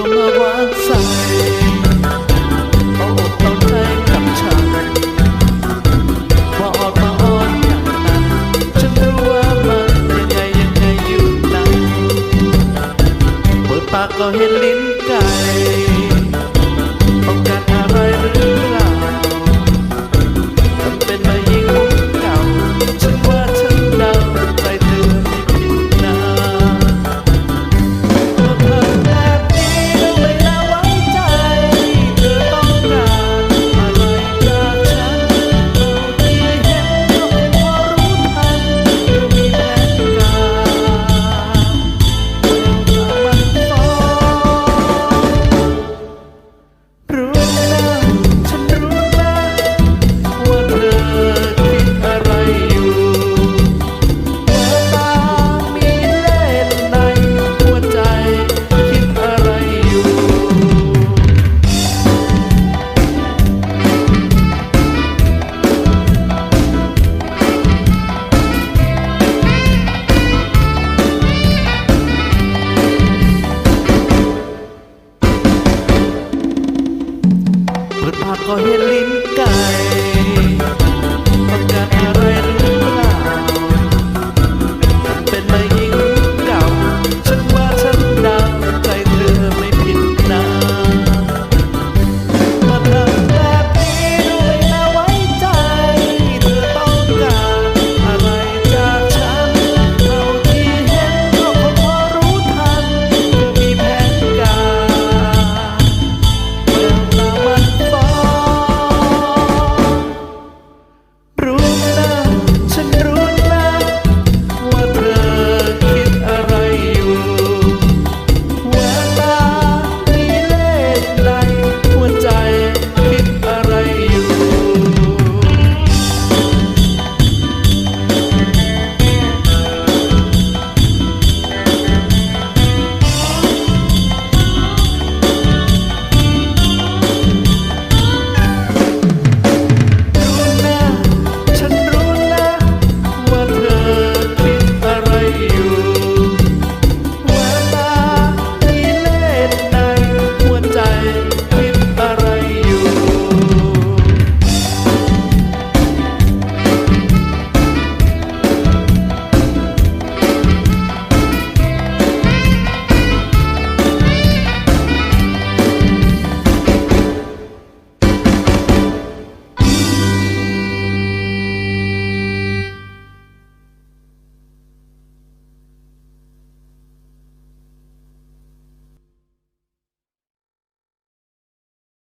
ก็มาวางสายเอาอกเอาใจกับฉันมาออกมาอ้อนอย่างนั้นฉันรู้ว่ามันยังไงยังไงอยู่นั้นเปิดปากก็เห็นลิ้นไก่ากก็เห็นลิ้นไก่